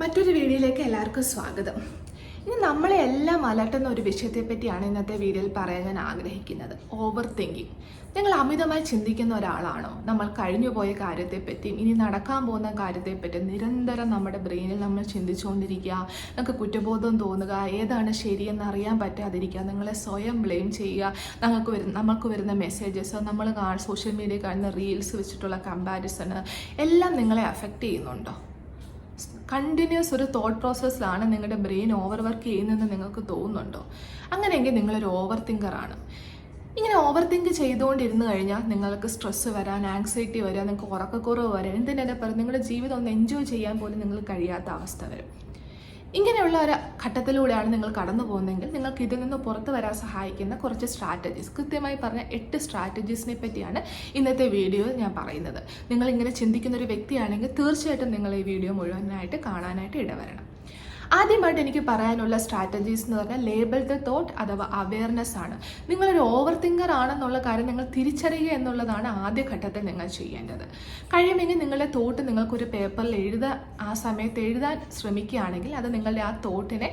മറ്റൊരു വീഡിയോയിലേക്ക് എല്ലാവർക്കും സ്വാഗതം. ഇനി നമ്മളെ എല്ലാം അലട്ടുന്ന ഒരു വിഷയത്തെ പറ്റിയാണ് ഇന്നത്തെ വീഡിയോയിൽ പറയാൻ ഞാൻ ആഗ്രഹിക്കുന്നത്. ഓവർ തിങ്കിങ് നിങ്ങൾ അമിതമായി ചിന്തിക്കുന്ന ഒരാളാണോ? നമ്മൾ കഴിഞ്ഞു കഴിഞ്ഞുപോയ കാര്യത്തെപ്പറ്റിയും ഇനി നടക്കാൻ പോകുന്ന കാര്യത്തെപ്പറ്റി നിരന്തരം നമ്മുടെ ബ്രെയിനിൽ നമ്മൾ ചിന്തിച്ചുകൊണ്ടിരിക്കുക. നമുക്ക് കുറ്റബോധം തോന്നുക ഏതാണ് ശരിയെന്ന് അറിയാൻ പറ്റാതിരിക്കുക നിങ്ങളെ സ്വയം ബ്ലെയിം ചെയ്യുക. നമുക്ക് വരുന്ന നമുക്ക് വരുന്ന മെസ്സേജസ് നമ്മൾ സോഷ്യൽ മീഡിയ കാണുന്ന റീൽസ് വെച്ചിട്ടുള്ള കമ്പാരിസണ് എല്ലാം നിങ്ങളെ അഫക്റ്റ് ചെയ്യുന്നുണ്ടോ? കണ്ടിന്യൂസ് ഒരു തോട്ട് പ്രോസസ്സിലാണ് നിങ്ങളുടെ ബ്രെയിൻ ഓവർ വർക്ക് ചെയ്യുന്നതെന്ന് നിങ്ങൾക്ക് തോന്നുന്നുണ്ടോ? അങ്ങനെയെങ്കിൽ നിങ്ങളൊരു ഓവർ തിങ്കറാണ് ഇങ്ങനെ ഓവർ തിങ്ക് ചെയ്തുകൊണ്ടിരുന്നു കഴിഞ്ഞാൽ നിങ്ങൾക്ക് സ്ട്രെസ്സ് വരാൻ ആങ്സൈറ്റി വരാൻ നിങ്ങൾക്ക് ഉറക്കക്കുറവ് വരാൻ എന്തിനാ പറയുക നിങ്ങളുടെ ജീവിതം ഒന്ന് എൻജോയ് ചെയ്യാൻ പോലും നിങ്ങൾ കഴിയാത്ത അവസ്ഥ വരും. ഇങ്ങനെയുള്ള ഒരു ഘട്ടത്തിലൂടെയാണ് നിങ്ങൾ കടന്നു പോകുന്നതെങ്കിൽ നിങ്ങൾക്ക് ഇതിൽ നിന്ന് പുറത്തു വരാൻ സഹായിക്കുന്ന കുറച്ച് സ്ട്രാറ്റജീസ് കൃത്യമായി പറഞ്ഞ എട്ട് സ്ട്രാറ്റജീസിനെ പറ്റിയാണ് ഇന്നത്തെ വീഡിയോയിൽ ഞാൻ പറയുന്നത്. നിങ്ങൾ ഇങ്ങനെ ചിന്തിക്കുന്ന ഒരു വ്യക്തിയാണെങ്കിൽ തീർച്ചയായിട്ടും നിങ്ങൾ ഈ വീഡിയോ മുഴുവനായിട്ട് കാണാനായിട്ട് ഇടവരണം. ആദ്യമായിട്ട് എനിക്ക് പറയാനുള്ള സ്ട്രാറ്റജീസ് എന്ന് പറഞ്ഞാൽ ലേബൽ ദ തോട്ട് അഥവാ അവയർനെസ് ആണ്. നിങ്ങളൊരു ഓവർ തിങ്കർ ആണെന്നുള്ള കാര്യം നിങ്ങൾ തിരിച്ചറിയുക എന്നുള്ളതാണ് ആദ്യ ഘട്ടത്തിൽ നിങ്ങൾ ചെയ്യേണ്ടത്. കഴിയുമെങ്കിൽ നിങ്ങളുടെ തോട്ട് നിങ്ങൾക്കൊരു പേപ്പറിൽ എഴുതാൻ ആ സമയത്ത് എഴുതാൻ ശ്രമിക്കുകയാണെങ്കിൽ അത് നിങ്ങളുടെ ആ തോട്ടിനെ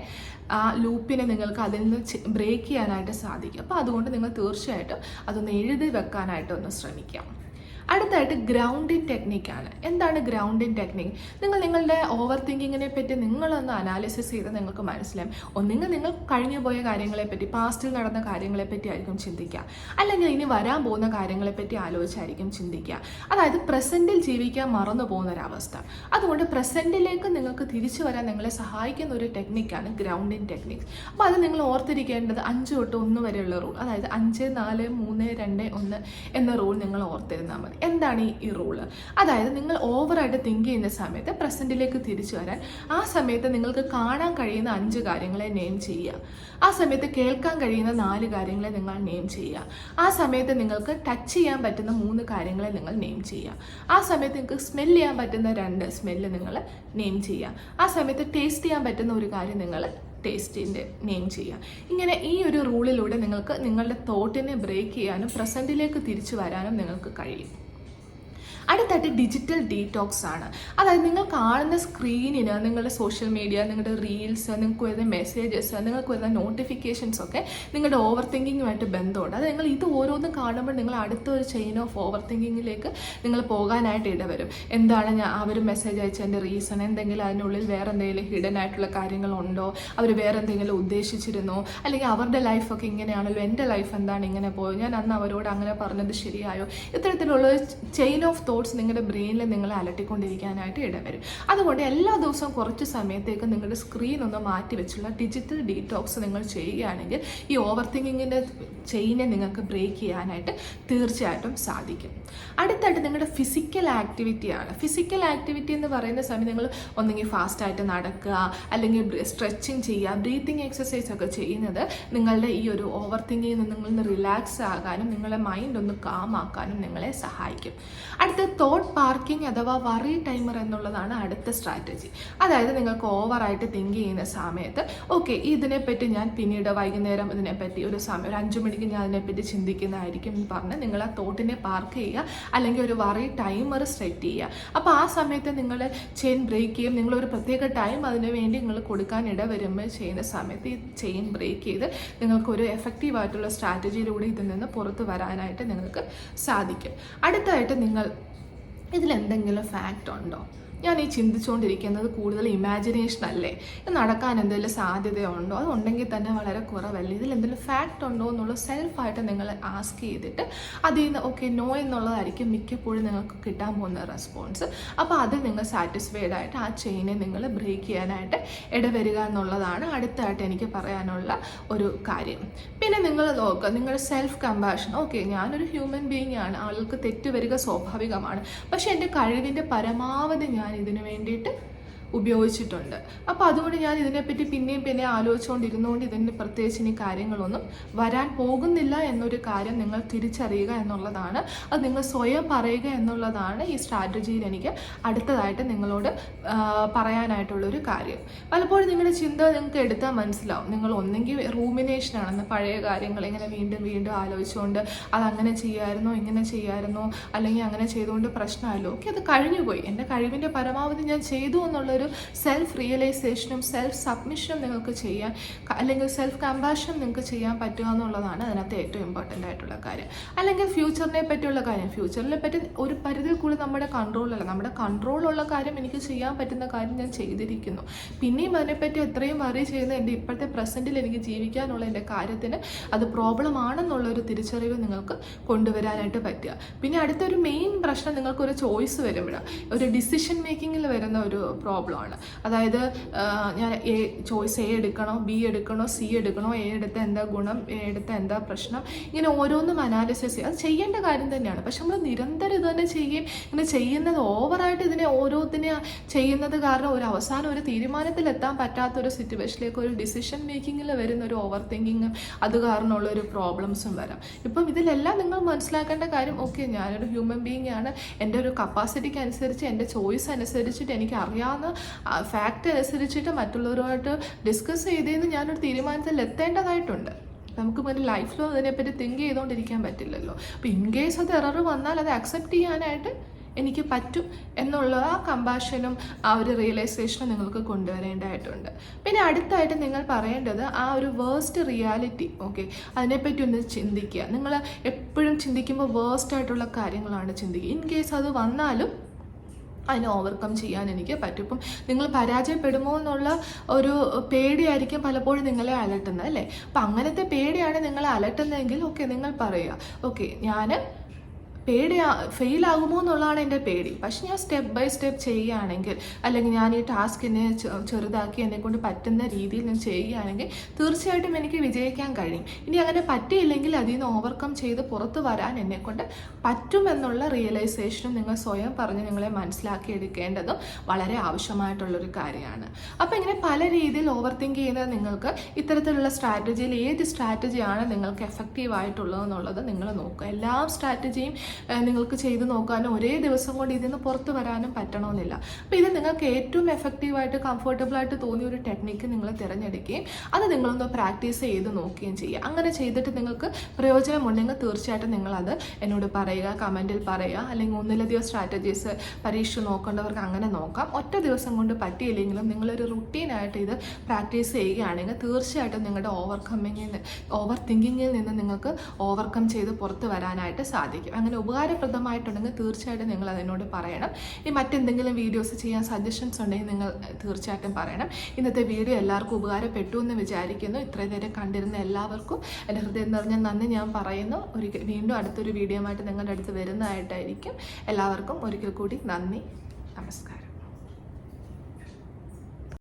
ആ ലൂപ്പിനെ നിങ്ങൾക്ക് അതിൽ നിന്ന് ബ്രേക്ക് ചെയ്യാനായിട്ട് സാധിക്കും. അപ്പോൾ അതുകൊണ്ട് നിങ്ങൾ തീർച്ചയായിട്ടും അതൊന്ന് എഴുതി വെക്കാനായിട്ടൊന്ന് ശ്രമിക്കാം. അടുത്തായിട്ട് ഗ്രൗണ്ടിങ് ടെക്നിക്കാണ് എന്താണ് ഗ്രൗണ്ടിങ് ടെക്നിക്ക് നിങ്ങൾ നിങ്ങളുടെ ഓവർ തിങ്കിങ്ങിനെ പറ്റി നിങ്ങളൊന്ന് അനാലിസിസ് ചെയ്ത് നിങ്ങൾക്ക് മനസ്സിലാവും ഒന്നുകിൽ നിങ്ങൾ കഴിഞ്ഞു പോയ കാര്യങ്ങളെ പറ്റി പാസ്റ്റിൽ നടന്ന കാര്യങ്ങളെ പറ്റി ആയിരിക്കും ചിന്തിക്കുക. അല്ലെങ്കിൽ ഇനി വരാൻ പോകുന്ന കാര്യങ്ങളെ പറ്റി ആലോചിച്ചായിരിക്കും ചിന്തിക്കുക. അതായത് പ്രസന്റിൽ ജീവിക്കാൻ മറന്നു പോകുന്ന ഒരവസ്ഥ അതുകൊണ്ട് പ്രസന്റിലേക്ക് നിങ്ങൾക്ക് തിരിച്ചു വരാൻ നിങ്ങളെ സഹായിക്കുന്ന ഒരു ടെക്നിക്കാണ് ഗ്രൗണ്ടിങ് ടെക്നിക്ക് അപ്പോൾ അത് നിങ്ങൾ ഓർത്തിരിക്കേണ്ടത് അഞ്ച് തൊട്ട് ഒന്ന് വരെയുള്ള റൂൾ അതായത് അഞ്ച് നാല് മൂന്ന് രണ്ട് ഒന്ന് എന്ന റൂൾ നിങ്ങൾ ഓർത്തിരുന്നാൽ മതി. എന്താണ് ഈ റൂൾ അതായത് നിങ്ങൾ ഓവറായിട്ട് തിങ്ക് ചെയ്യുന്ന സമയത്ത് പ്രസന്റിലേക്ക് തിരിച്ചു വരാൻ ആ സമയത്ത് നിങ്ങൾക്ക് കാണാൻ കഴിയുന്ന അഞ്ച് കാര്യങ്ങളെ നെയിം ചെയ്യുക. ആ സമയത്ത് കേൾക്കാൻ കഴിയുന്ന നാല് കാര്യങ്ങളെ നിങ്ങൾ നെയിം ചെയ്യുക. ആ സമയത്ത് നിങ്ങൾക്ക് ടച്ച് ചെയ്യാൻ പറ്റുന്ന മൂന്ന് കാര്യങ്ങളെ നിങ്ങൾ നെയിം ചെയ്യുക. ആ സമയത്ത് നിങ്ങൾക്ക് സ്മെൽ ചെയ്യാൻ പറ്റുന്ന രണ്ട് സ്മെല്ല് നിങ്ങൾ നെയിം ചെയ്യുക. ആ സമയത്ത് ടേസ്റ്റ് ചെയ്യാൻ പറ്റുന്ന ഒരു കാര്യം നിങ്ങൾ ടേസ്റ്റിന്റെ നെയിം ചെയ്യുക. ഇങ്ങനെ ഈ ഒരു റൂളിലൂടെ നിങ്ങൾക്ക് നിങ്ങളുടെ തോട്ടിനെ ബ്രേക്ക് ചെയ്യാനും പ്രസന്റിലേക്ക് തിരിച്ചു വരാനും നിങ്ങൾക്ക് കഴിയും. അടുത്തായിട്ട് ഡിജിറ്റൽ ഡീറ്റോക്സ് ആണ്. അതായത് നിങ്ങൾ കാണുന്ന സ്ക്രീനിന് നിങ്ങളുടെ സോഷ്യൽ മീഡിയ നിങ്ങളുടെ റീൽസ് നിങ്ങൾക്ക് വരുന്ന മെസ്സേജസ് നിങ്ങൾക്ക് വരുന്ന നോട്ടിഫിക്കേഷൻസ് ഒക്കെ നിങ്ങളുടെ ഓവർ തിങ്കിങ്ങുമായിട്ട് ബന്ധമുണ്ട്. അത് നിങ്ങൾ ഇത് ഓരോന്നും കാണുമ്പോൾ നിങ്ങൾ അടുത്ത ഒരു ചെയിൻ ഓഫ് ഓവർ തിങ്കിങ്ങിലേക്ക് നിങ്ങൾ പോകാനായിട്ട് ഇടവരും. എന്താണ് ഞാൻ അവർ മെസ്സേജ് അയച്ചതിന്റെ റീസൺ എന്തെങ്കിലും അതിനുള്ളിൽ വേറെ എന്തെങ്കിലും ഹിഡൻ ആയിട്ടുള്ള കാര്യങ്ങളുണ്ടോ അവർ വേറെ എന്തെങ്കിലും ഉദ്ദേശിച്ചിരുന്നോ? അല്ലെങ്കിൽ അവരുടെ ലൈഫൊക്കെ ഇങ്ങനെയാണല്ലോ എന്റെ ലൈഫ് എന്താണ് ഇങ്ങനെ പോയോ ഞാൻ അന്ന് അവരോട് അങ്ങനെ പറഞ്ഞത് ശരിയായോ? ഇത്തരത്തിലുള്ള ചെയിൻ ഓഫ് തോട്ട്സ് നിങ്ങളുടെ ബ്രെയിനിൽ നിങ്ങളെ അലട്ടിക്കൊണ്ടിരിക്കാനായിട്ട് ഇടവരും. അതുകൊണ്ട് എല്ലാ ദിവസവും കുറച്ച് സമയത്തേക്ക് നിങ്ങളുടെ സ്ക്രീൻ ഒന്ന് മാറ്റി വെച്ചുള്ള ഡിജിറ്റൽ ഡീറ്റോക്സ് നിങ്ങൾ ചെയ്യുകയാണെങ്കിൽ ഈ ഓവർ തിങ്കിങ്ങിന്റെ ചെയിനെ നിങ്ങൾക്ക് ബ്രേക്ക് ചെയ്യാനായിട്ട് തീർച്ചയായിട്ടും സാധിക്കും. അടുത്തായിട്ട് നിങ്ങളുടെ ഫിസിക്കൽ ആക്ടിവിറ്റിയാണ് ഫിസിക്കൽ ആക്ടിവിറ്റി എന്ന് പറയുന്ന സമയം നിങ്ങൾ ഒന്നെങ്കിൽ ഫാസ്റ്റായിട്ട് നടക്കുക അല്ലെങ്കിൽ സ്ട്രെച്ചിങ് ചെയ്യുക ബ്രീത്തിങ് എക്സസൈസ് ഒക്കെ ചെയ്യുന്നത് നിങ്ങളുടെ ഈ ഒരു ഓവർ തിങ്കിങ്ങിൽ നിന്ന് നിങ്ങളൊന്ന് റിലാക്സ് ആകാനും നിങ്ങളുടെ മൈൻഡ് ഒന്ന് കാം ആക്കാനും നിങ്ങളെ സഹായിക്കും. അടുത്ത തോട്ട് പാർക്കിംഗ് അഥവാ വറി ടൈമർ എന്നുള്ളതാണ് അടുത്ത സ്ട്രാറ്റജി അതായത് നിങ്ങൾക്ക് ഓവറായിട്ട് തിങ്ക് ചെയ്യുന്ന സമയത്ത് ഓക്കെ ഇതിനെപ്പറ്റി ഞാൻ പിന്നീട് വൈകുന്നേരം ഇതിനെപ്പറ്റി ഒരു സമയം ഒരു അഞ്ചു മണിക്ക് ഞാൻ അതിനെപ്പറ്റി ചിന്തിക്കുന്നതായിരിക്കും എന്ന് പറഞ്ഞ് നിങ്ങൾ ആ തോട്ടിനെ പാർക്ക് ചെയ്യുക അല്ലെങ്കിൽ ഒരു വറി ടൈമർ സെറ്റ് ചെയ്യുക. അപ്പോൾ ആ സമയത്ത് നിങ്ങൾ ചെയിൻ ബ്രേക്ക് ചെയ്യും. നിങ്ങളൊരു പ്രത്യേക ടൈം അതിന് വേണ്ടി നിങ്ങൾ കൊടുക്കാൻ ഇട വരുമ്പോൾ ചെയ്യുന്ന സമയത്ത് ഈ ചെയിൻ ബ്രേക്ക് ചെയ്ത് നിങ്ങൾക്കൊരു എഫക്റ്റീവ് ആയിട്ടുള്ള സ്ട്രാറ്റജിയിലൂടെ ഇതിൽ നിന്ന് പുറത്ത് വരാനായിട്ട് നിങ്ങൾക്ക് സാധിക്കും. അടുത്തായിട്ട് നിങ്ങൾ ഇതിലെന്തെങ്കിലും ഫാക്റ്റ് ഉണ്ടോ? ഞാൻ ഈ ചിന്തിച്ചുകൊണ്ടിരിക്കുന്നത് കൂടുതൽ ഇമാജിനേഷൻ അല്ലേ? ഇത് നടക്കാൻ എന്തെങ്കിലും സാധ്യതയുണ്ടോ? അതുണ്ടെങ്കിൽ തന്നെ വളരെ കുറവല്ലേ? ഇതിൽ എന്തെങ്കിലും ഫാക്റ്റ് ഉണ്ടോ എന്നുള്ള സെൽഫായിട്ട് നിങ്ങൾ ആസ്ക് ചെയ്തിട്ട് അതിൽ നിന്ന് ഓക്കെ നോ എന്നുള്ളതായിരിക്കും മിക്കപ്പോഴും നിങ്ങൾക്ക് കിട്ടാൻ പോകുന്ന റെസ്പോൺസ് അപ്പോൾ അത് നിങ്ങൾ സാറ്റിസ്ഫൈഡ് ആയിട്ട് ആ ചെയിനെ നിങ്ങൾ ബ്രേക്ക് ചെയ്യാനായിട്ട് ഇടവരിക എന്നുള്ളതാണ് അടുത്തായിട്ട് എനിക്ക് പറയാനുള്ള ഒരു കാര്യം. പിന്നെ നിങ്ങൾ നോക്കുക നിങ്ങളുടെ സെൽഫ് കമ്പാഷൻ ഓക്കെ ഞാനൊരു ഹ്യൂമൻ ബീയിങ് ആണ്. ആളുകൾക്ക് തെറ്റ് വരിക സ്വാഭാവികമാണ്. പക്ഷേ എന്റെ കഴിവിന്റെ പരമാവധി ഞാൻ ഇതിനു വേണ്ടിയിട്ട് ഉപയോഗിച്ചിട്ടുണ്ട്. അപ്പോൾ അതുകൊണ്ട് ഞാൻ ഇതിനെപ്പറ്റി പിന്നെയും പിന്നെ ആലോചിച്ചുകൊണ്ടിരുന്നുകൊണ്ട് ഇതിന്റെ പ്രത്യേകിച്ച് ഇനി കാര്യങ്ങളൊന്നും വരാൻ പോകുന്നില്ല എന്നൊരു കാര്യം നിങ്ങൾ തിരിച്ചറിയുക എന്നുള്ളതാണ്. അത് നിങ്ങൾ സ്വയം പറയുക എന്നുള്ളതാണ് ഈ സ്ട്രാറ്റജിയിൽ എനിക്ക് അടുത്തതായിട്ട് നിങ്ങളോട് പറയാനായിട്ടുള്ളൊരു കാര്യം. പലപ്പോഴും നിങ്ങളുടെ ചിന്ത നിങ്ങൾക്ക് എടുത്താൽ മനസ്സിലാവും. നിങ്ങൾ ഒന്നെങ്കിൽ റൂമിനേഷൻ ആണെന്ന് പഴയ കാര്യങ്ങൾ ഇങ്ങനെ വീണ്ടും വീണ്ടും ആലോചിച്ചുകൊണ്ട് അത് അങ്ങനെ ചെയ്യാമായിരുന്നോ ഇങ്ങനെ ചെയ്യാമായിരുന്നോ അല്ലെങ്കിൽ അങ്ങനെ ചെയ്തുകൊണ്ട് പ്രശ്നമല്ലോ ഓക്കെ അത് കഴിഞ്ഞുപോയി. എന്റെ കഴിവിന്റെ പരമാവധി ഞാൻ ചെയ്തു എന്നുള്ള ഒരു സെൽഫ് റിയലൈസേഷനും സെൽഫ് സബ്മിഷനും നിങ്ങൾക്ക് ചെയ്യാൻ അല്ലെങ്കിൽ സെൽഫ് കമ്പാഷനും നിങ്ങൾക്ക് ചെയ്യാൻ പറ്റുക എന്നുള്ളതാണ് അതിനകത്ത് ഏറ്റവും ഇമ്പോർട്ടന്റ് ആയിട്ടുള്ള കാര്യം. അല്ലെങ്കിൽ ഫ്യൂച്ചറിനെ പറ്റിയുള്ള കാര്യം. ഫ്യൂച്ചറിനെ പറ്റി ഒരു പരിധിയിൽ കൂടി നമ്മുടെ കൺട്രോളല്ല നമ്മുടെ കൺട്രോളുള്ള കാര്യം എനിക്ക് ചെയ്യാൻ പറ്റുന്ന കാര്യം ഞാൻ ചെയ്തിരിക്കുന്നു. പിന്നെയും അതിനെപ്പറ്റി എത്രയും വറി ചെയ്യുന്ന എന്റെ ഇപ്പോഴത്തെ പ്രസന്റിൽ എനിക്ക് ജീവിക്കാനുള്ള എന്റെ കാര്യത്തിന് അത് പ്രോബ്ലം ആണെന്നുള്ള ഒരു തിരിച്ചറിവ് നിങ്ങൾക്ക് കൊണ്ടുവരാനായിട്ട് പറ്റുക. പിന്നെ അടുത്തൊരു മെയിൻ പ്രശ്നം നിങ്ങൾക്കൊരു ചോയ്സ് വരുമ്പോഴാണ്. ഒരു ഡിസിഷൻ മേക്കിങ്ങിൽ വരുന്ന ഒരു പ്രോബ്ലമാണ് അതായത് ഞാൻ എ ചോയ്സ് എ എടുക്കണോ ബി എടുക്കണോ സി എടുക്കണോ എ എടുത്ത എന്താ ഗുണം എ എടുത്ത എന്താ പ്രശ്നം ഇങ്ങനെ ഓരോന്നും അനാലിസിസ് ചെയ്യുക അത് ചെയ്യേണ്ട കാര്യം തന്നെയാണ്. പക്ഷെ നമ്മൾ നിരന്തരം ഇത് തന്നെ ചെയ്യുകയും ഇങ്ങനെ ചെയ്യുന്നത് ഓവറായിട്ട് ഇതിനെ ഓരോത്തിനെ ചെയ്യുന്നത് കാരണം ഒരു അവസാനം ഒരു തീരുമാനത്തിലെത്താൻ പറ്റാത്ത ഒരു സിറ്റുവേഷനിലേക്ക് ഒരു ഡിസിഷൻ മേക്കിങ്ങിൽ വരുന്ന ഒരു ഓവർ തിങ്കിങ്ങും അത് കാരണമുള്ള ഒരു പ്രോബ്ലംസും വരാം. ഇപ്പം ഇതിലെല്ലാം നിങ്ങൾ മനസ്സിലാക്കേണ്ട കാര്യം ഓക്കെ ഞാനൊരു ഹ്യൂമൻ ബീങ് ആണ് എന്റെ ഒരു കപ്പാസിറ്റിക്ക് അനുസരിച്ച് എന്റെ ചോയ്സ് അനുസരിച്ചിട്ട് എനിക്ക് അറിയാവുന്ന ഫാക്റ്റ് അനുസരിച്ചിട്ട് മറ്റുള്ളവരുമായിട്ട് ഡിസ്കസ് ചെയ്തേന്ന് ഞാനൊരു തീരുമാനത്തിൽ എത്തേണ്ടതായിട്ടുണ്ട്. നമുക്ക് പിന്നെ ലൈഫിലോ അതിനെപ്പറ്റി തിങ്ക് ചെയ്തുകൊണ്ടിരിക്കാൻ പറ്റില്ലല്ലോ. അപ്പോൾ ഇൻ കേസ് അത് എറർ വന്നാൽ അത് അക്സെപ്റ്റ് ചെയ്യാനായിട്ട് എനിക്ക് പറ്റും എന്നുള്ള ആ കമ്പാഷനും ആ ഒരു റിയലൈസേഷനും നിങ്ങൾക്ക് കൊണ്ടുവരേണ്ടതായിട്ടുണ്ട്. പിന്നെ അടുത്തായിട്ട് നിങ്ങൾ പറയേണ്ടത് ആ ഒരു വേസ്റ്റ് റിയാലിറ്റി ഓക്കെ അതിനെപ്പറ്റി ഒന്ന് ചിന്തിക്കുക. നിങ്ങൾ എപ്പോഴും ചിന്തിക്കുമ്പോൾ വേസ്റ്റ് ആയിട്ടുള്ള കാര്യങ്ങളാണ് ചിന്തിക്കുക. ഇൻ കേസ് അത് വന്നാലും അതിനെ ഓവർകം ചെയ്യാൻ എനിക്ക് പറ്റും. ഇപ്പം നിങ്ങൾ പരാജയപ്പെടുമോ എന്നുള്ള ഒരു പേടിയായിരിക്കും പലപ്പോഴും നിങ്ങളെ അലട്ടുന്നത് അല്ലേ? അപ്പം അങ്ങനത്തെ പേടിയാണ് നിങ്ങളെ അലട്ടുന്നതെങ്കിൽ ഓക്കെ നിങ്ങൾ പറയുക ഓക്കെ ഞാൻ പേടി ഫെയിൽ ആകുമോ എന്നുള്ളതാണ് എന്റെ പേടി. പക്ഷെ ഞാൻ സ്റ്റെപ്പ് ബൈ സ്റ്റെപ്പ് ചെയ്യുകയാണെങ്കിൽ അല്ലെങ്കിൽ ഞാൻ ഈ ടാസ്കിനെ ചെറുതാക്കി എന്നെ കൊണ്ട് പറ്റുന്ന രീതിയിൽ ഞാൻ ചെയ്യുകയാണെങ്കിൽ തീർച്ചയായിട്ടും എനിക്ക് വിജയിക്കാൻ കഴിയും. ഇനി അങ്ങനെ പറ്റിയില്ലെങ്കിൽ അതിൽ നിന്ന് ഓവർകം ചെയ്ത് പുറത്ത് വരാൻ എന്നെ കൊണ്ട് പറ്റുമെന്നുള്ള റിയലൈസേഷനും നിങ്ങൾ സ്വയം പറഞ്ഞ് നിങ്ങളെ മനസ്സിലാക്കി എടുക്കേണ്ടതും വളരെ ആവശ്യമായിട്ടുള്ളൊരു കാര്യമാണ്. അപ്പോൾ ഇങ്ങനെ പല രീതിയിൽ ഓവർ തിങ്ക് ചെയ്യുന്നത് നിങ്ങൾക്ക് ഇത്തരത്തിലുള്ള സ്ട്രാറ്റജിയിൽ ഏത് സ്ട്രാറ്റജിയാണ് നിങ്ങൾക്ക് എഫക്റ്റീവ് ആയിട്ടുള്ളതെന്നുള്ളത് നിങ്ങൾ നോക്കുക. എല്ലാ സ്ട്രാറ്റജിയും നിങ്ങൾക്ക് ചെയ്ത് നോക്കാനും ഒരേ ദിവസം കൊണ്ട് ഇതിൽ നിന്ന് പുറത്ത് വരാനും പറ്റണമെന്നില്ല അപ്പോൾ ഇത് നിങ്ങൾക്ക് ഏറ്റവും എഫക്റ്റീവായിട്ട് കംഫർട്ടബിൾ ആയിട്ട് തോന്നിയ ഒരു ടെക്നിക്ക് നിങ്ങൾ തിരഞ്ഞെടുക്കുകയും അത് നിങ്ങളൊന്ന് പ്രാക്ടീസ് ചെയ്ത് നോക്കുകയും ചെയ്യുക. അങ്ങനെ ചെയ്തിട്ട് നിങ്ങൾക്ക് പ്രയോജനമുണ്ടെങ്കിൽ തീർച്ചയായിട്ടും നിങ്ങളത് എന്നോട് പറയുക കമന്റിൽ പറയുക അല്ലെങ്കിൽ ഒന്നിലധികം സ്ട്രാറ്റജീസ് പരീക്ഷ നോക്കേണ്ടവർക്ക് അങ്ങനെ നോക്കാം. ഒറ്റ ദിവസം കൊണ്ട് പറ്റിയില്ലെങ്കിലും നിങ്ങളൊരു റുട്ടീനായിട്ട് ഇത് പ്രാക്ടീസ് ചെയ്യുകയാണെങ്കിൽ തീർച്ചയായിട്ടും നിങ്ങളുടെ ഓവർകമ്മിങ്ങിൽ ഓവർ തിങ്കിങ്ങിൽ നിന്ന് നിങ്ങൾക്ക് ഓവർകം ചെയ്ത് പുറത്ത് വരാനായിട്ട് സാധിക്കും. അങ്ങനെ ഉപകാരപ്രദമായിട്ടുണ്ടെങ്കിൽ തീർച്ചയായിട്ടും നിങ്ങൾ അതിനോട് പറയണം. ഇനി മറ്റെന്തെങ്കിലും വീഡിയോസ് ചെയ്യാൻ സജഷൻസ് ഉണ്ടെങ്കിൽ നിങ്ങൾ തീർച്ചയായിട്ടും പറയണം. ഇന്നത്തെ വീഡിയോ എല്ലാവർക്കും ഉപകാരപ്പെട്ടു എന്ന് വിചാരിക്കുന്നു. ഇത്രയും നേരം കണ്ടിരുന്ന എല്ലാവർക്കും എന്റെ ഹൃദയം നിറഞ്ഞ നന്ദി ഞാൻ പറയുന്നു. ഒരിക്കൽ വീണ്ടും അടുത്തൊരു വീഡിയോ ആയിട്ട് നിങ്ങളുടെ അടുത്ത് വരുന്നതായിട്ടായിരിക്കും. എല്ലാവർക്കും ഒരിക്കൽ കൂടി നന്ദി. നമസ്കാരം.